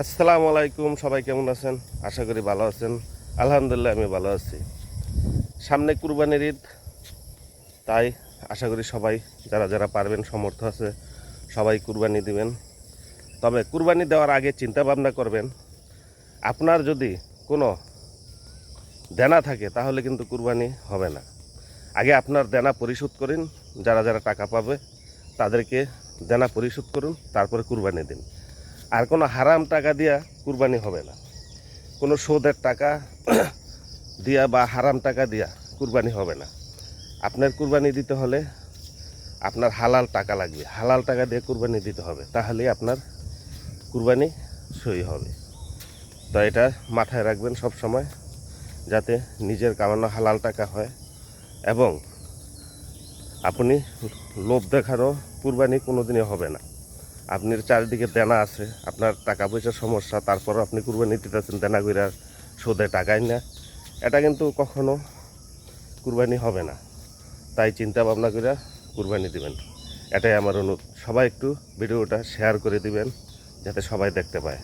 আসসালামু আলাইকুম, সবাই কেমন আছেন? আশা করি ভালো আছেন। আলহামদুলিল্লাহ, আমি ভালো আছি। সামনে কুরবানির ঈদ, তাই আশা করি সবাই, যারা যারা পারবেন, সমর্থ আছে, সবাই কুরবানি দিবেন। তবে কুরবানি দেওয়ার আগে চিন্তা ভাবনা করবেন, আপনার যদি কোনো দেনা থাকে, তাহলে কিন্তু কুরবানি হবে না। আগে আপনার দেনা পরিশোধ করুন, যারা যারা টাকা পাবে, তাদেরকে দেনা পরিশোধ করুন, তারপরে কুরবানি দিন। আর কোনো হারাম টাকা দিয়া কুরবানি হবে না। কোনো সুদের টাকা দিয়া বা হারাম টাকা দিয়া কুরবানি হবে না। আপনার কুরবানি দিতে হলে আপনার হালাল টাকা লাগবে। হালাল টাকা দিয়ে কুরবানি দিতে হবে, তাহলেই আপনার কুরবানি সই হবে। তো এটা মাথায় রাখবেন সব সময়, যাতে নিজের কামানো হালাল টাকা হয় এবং আপনি লোভ দেখারও কুরবানি কোনোদিনই হবে না। আপনার চারিদিকে দেনা আছে, আপনার টাকা পয়সার সমস্যা তারপর আপনি কুরবানি দিতেছেন, দেনা কইরা সোদে টাকাই না। এটা কিন্তু কখনো কুরবানি হবে না। তাই চিন্তা ভাবনা করে কুরবানি দিবেন। এটাই আমার অনুরোধ। সবাই একটু ভিডিওটা শেয়ার করে দিবেন, যাতে সবাই দেখতে পায়।